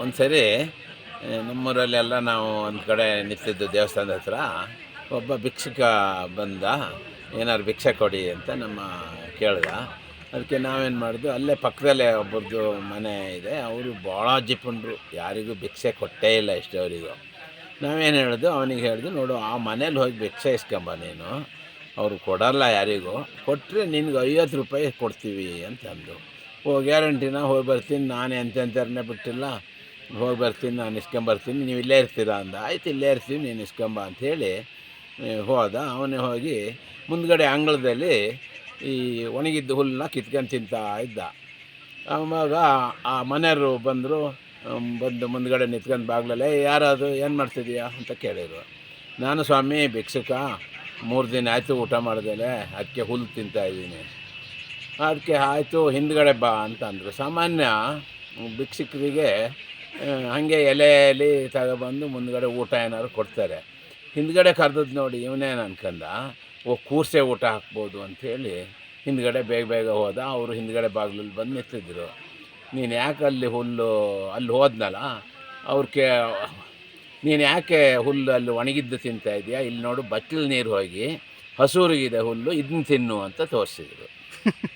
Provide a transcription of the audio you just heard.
ಒಂದು ಸರಿ ನಮ್ಮೂರಲ್ಲೆಲ್ಲ ನಾವು ಒಂದು ಕಡೆ ನಿಂತಿದ್ದು ದೇವಸ್ಥಾನದ ಹತ್ರ, ಒಬ್ಬ ಭಿಕ್ಷುಕ ಬಂದ, ಏನಾದ್ರು ಭಿಕ್ಷೆ ಕೊಡಿ ಅಂತ ನಮ್ಮ ಕೇಳ್ದ. ಅದಕ್ಕೆ ನಾವೇನು ಮಾಡಿದ್ವಿ ಅಲ್ಲೇ ಪಕ್ಕದಲ್ಲೇ ಒಬ್ಬರದ್ದು ಮನೆ ಇದೆ, ಅವರು ಭಾಳ ಜಿಪುಂಡ್ರು ಯಾರಿಗೂ ಭಿಕ್ಷೆ ಕೊಟ್ಟೇ ಇಲ್ಲ ಇಷ್ಟವರಿಗೂ ನಾವೇನು ಹೇಳಿದ್ವು ಅವನಿಗೆ ಹೇಳಿದ್ವಿ ನೋಡು, ಆ ಮನೇಲಿ ಹೋಗಿ ಭಿಕ್ಷೆ ಇಸ್ಕೊಂಬ ನೀನು, ಅವರು ಕೊಡಲ್ಲ ಯಾರಿಗೂ ಕೊಟ್ಟರೆ ನಿನಗೆ ಐವತ್ತು ರೂಪಾಯಿ ಕೊಡ್ತೀವಿ ಅಂತ ಅಂದು. ಓ ಗ್ಯಾರಂಟಿನ ಹೋಗಿ ಬರ್ತೀನಿ, ನಾನು ಎಂತೆಂಥವ್ರನ್ನೇ ಬಿಟ್ಟಿಲ್ಲ. ಹೋಗಿ ಬರ್ತೀನಿ, ನಾನು ಇಸ್ಕೊಂಬರ್ತೀನಿ ನೀವು ಇಲ್ಲೇ ಇರ್ತೀರಾ ಅಂದ. ಆಯ್ತು, ಇಲ್ಲೇ ಇರ್ತೀವಿ ನೀನು ಇಸ್ಕೊಂಬ ಅಂಥೇಳಿ ಹೋದ. ಅವನೇ ಹೋಗಿ ಮುಂದ್ಗಡೆ ಅಂಗಳದಲ್ಲಿ ಈ ಒಣಗಿದ್ದ ಹುಲ್ಲನ್ನ ಕಿತ್ಕೊಂಡು ತಿಂತಾ ಇದ್ದ. ಆವಾಗ ಆ ಮನೆಯವರು ಬಂದರು ಬಂದು ಮುಂದ್ಗಡೆ ನಿಂತ್ಕೊಂಡು ಬಾಗ್ಲಲ್ಲೇ ಯಾರಾದರೂ ಏನು ಮಾಡ್ತಿದ್ದೀಯಾ ಅಂತ ಕೇಳಿದರು. ನಾನು ಸ್ವಾಮಿ, ಭಿಕ್ಷುಕ, ಮೂರು ದಿನ ಆಯಿತು ಊಟ ಮಾಡ್ದೇಲೆ ಅದಕ್ಕೆ ಹುಲ್ಲು ತಿಂತಾ ಇದ್ದೀನಿ. ಅದಕ್ಕೆ ಆಯಿತು, ಹಿಂದ್ಗಡೆ ಬಾ ಅಂತ ಅಂದರು ಸಾಮಾನ್ಯ ಭಿಕ್ಷುಕರಿಗೆ ಹಾಗೆ ಎಲೆಯಲ್ಲಿ ತಗೊಬಂದು ಮುಂದ್ಗಡೆ ಊಟ ಏನಾದ್ರು ಕೊಡ್ತಾರೆ. ಹಿಂದ್ಗಡೆ ಕರೆದದ್ದು ನೋಡಿ ಇವನೇನು ಅನ್ಕಂದ, ಓ, ಕೂರ್ಸೆ ಊಟ ಹಾಕ್ಬೋದು ಅಂಥೇಳಿ ಹಿಂದ್ಗಡೆ ಬೇಗ ಬೇಗ ಹೋದ. ಅವರು ಹಿಂದ್ಗಡೆ ಬಾಗಿಲಲ್ಲಿ ಬಂದು ನಿಂತಿದ್ರು. ನೀನು ಯಾಕೆ ಅಲ್ಲಿ ಹುಲ್ಲು, ಅಲ್ಲಿ ಹೋದ್ನಲ್ಲ? ಅವ್ರ ಕೇ, ನೀನು ಯಾಕೆ ಹುಲ್ಲು ಅಲ್ಲಿ ಒಣಗಿದ್ದು ತಿಂತಾ ಇದೆಯಾ ಇಲ್ಲಿ ನೋಡು ಬಚ್ಚಲು ನೀರು ಹೋಗಿ ಹಸೂರಿಗಿದೆ ಹುಲ್ಲು ಇದನ್ನ ತಿನ್ನು ಅಂತ ತೋರಿಸಿದ್ರು.